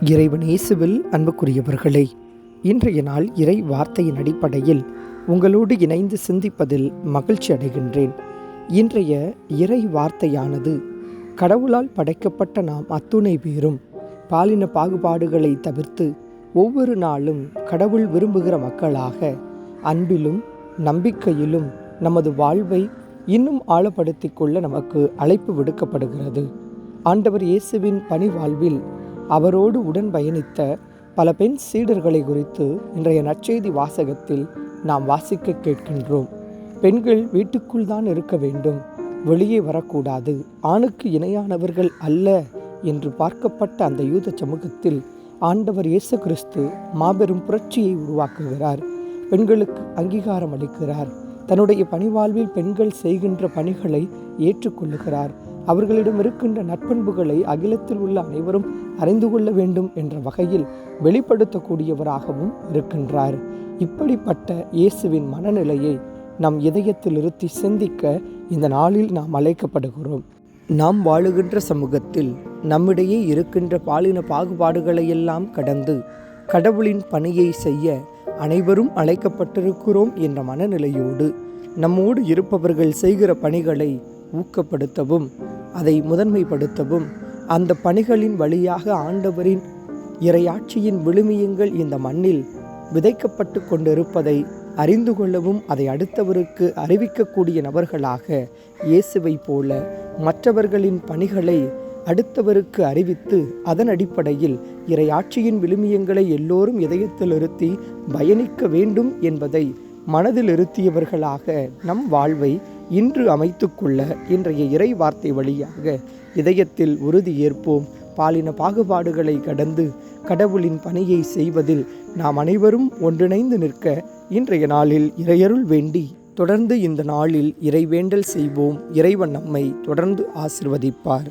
இறைவன் இயேசுவில் அன்புக்குரியவர்களே இன்றைய நாள் இறை வார்த்தையின் அடிப்படையில் உங்களோடு இணைந்து சிந்திப்பதில் மகிழ்ச்சி அடைகின்றேன். இன்றைய இறை வார்த்தையானது கடவுளால் படைக்கப்பட்ட நாம் அத்துணை பேரும் பாலின பாகுபாடுகளை தவிர்த்து ஒவ்வொரு நாளும் கடவுள் விரும்புகிற மக்களாக அன்பிலும் நம்பிக்கையிலும் நமது வாழ்வை இன்னும் ஆழப்படுத்திக் கொள்ள நமக்கு அழைப்பு விடுக்கப்படுகிறது. ஆண்டவர் இயேசுவின் பணி வாழ்வில் அவரோடு உடன் பயணித்த பல பெண் சீடர்களை குறித்து இன்றைய நற்செய்தி வாசகத்தில் நாம் வாசிக்க கேட்கின்றோம். பெண்கள் வீட்டுக்குள் தான் இருக்க வேண்டும். வெளியே வரக்கூடாது. ஆணுக்கு இணையானவர்கள் அல்ல என்று பார்க்கப்பட்ட அந்த யூத சமூகத்தில் ஆண்டவர் இயேசு கிறிஸ்து மாபெரும் புரட்சியை உருவாக்குகிறார். பெண்களுக்கு அங்கீகாரம் அளிக்கிறார். தன்னுடைய பணிவாழ்வில் பெண்கள் செய்கின்ற பணிகளை ஏற்றுக்கொள்ளுகிறார். அவர்களிடம் இருக்கின்ற நற்பண்புகளை அகிலத்தில் உள்ள அனைவரும் அறிந்து கொள்ள வேண்டும் என்ற வகையில் வெளிப்படுத்தக்கூடியவராகவும் இருக்கின்றார். இப்படிப்பட்ட இயேசுவின் மனநிலையை நம் இதயத்தில் இருத்தி சிந்திக்க இந்த நாளில் நாம் அழைக்கப்படுகிறோம். நாம் வாழுகின்ற சமூகத்தில் நம்மிடையே இருக்கின்ற பாலின பாகுபாடுகளையெல்லாம் கடந்து கடவுளின் பணியை செய்ய அனைவரும் அழைக்கப்பட்டிருக்கிறோம் என்ற மனநிலையோடு நம்மோடு இருப்பவர்கள் செய்கிற பணிகளை ஊக்கப்படுத்தவும் அதை முதன்மைப்படுத்தவும். அந்த பணிகளின் வழியாக ஆண்டவரின் இறையாட்சியின் விழுமியங்கள் இந்த மண்ணில் விதைக்கப்பட்டு கொண்டிருப்பதை அறிந்து கொள்ளவும் அதை அடுத்தவருக்கு அறிவிக்கக்கூடிய நபர்களாக இயேசுவை போல மற்றவர்களின் பணிகளை அடுத்தவருக்கு அறிவித்து அதன் அடிப்படையில் இறையாட்சியின் விழுமியங்களை எல்லோரும் இதயத்தில் இருத்தி பயணிக்க வேண்டும் என்பதை மனதில் இருத்தியவர்களாக நம் வாழ்வை இன்று அமைத்துக்கொள்ள இன்றைய இறை வார்த்தை வழியாக இதயத்தில் உறுதி ஏற்போம். பாலின பாகுபாடுகளை கடந்து கடவுளின் பணியை செய்வதில் நாம் அனைவரும் ஒன்றிணைந்து நிற்க இன்றைய நாளில் இறையருள் வேண்டி தொடர்ந்து இந்த நாளில் இறைவேண்டல் செய்வோம். இறைவன் நம்மை தொடர்ந்து ஆசிர்வதிப்பார்.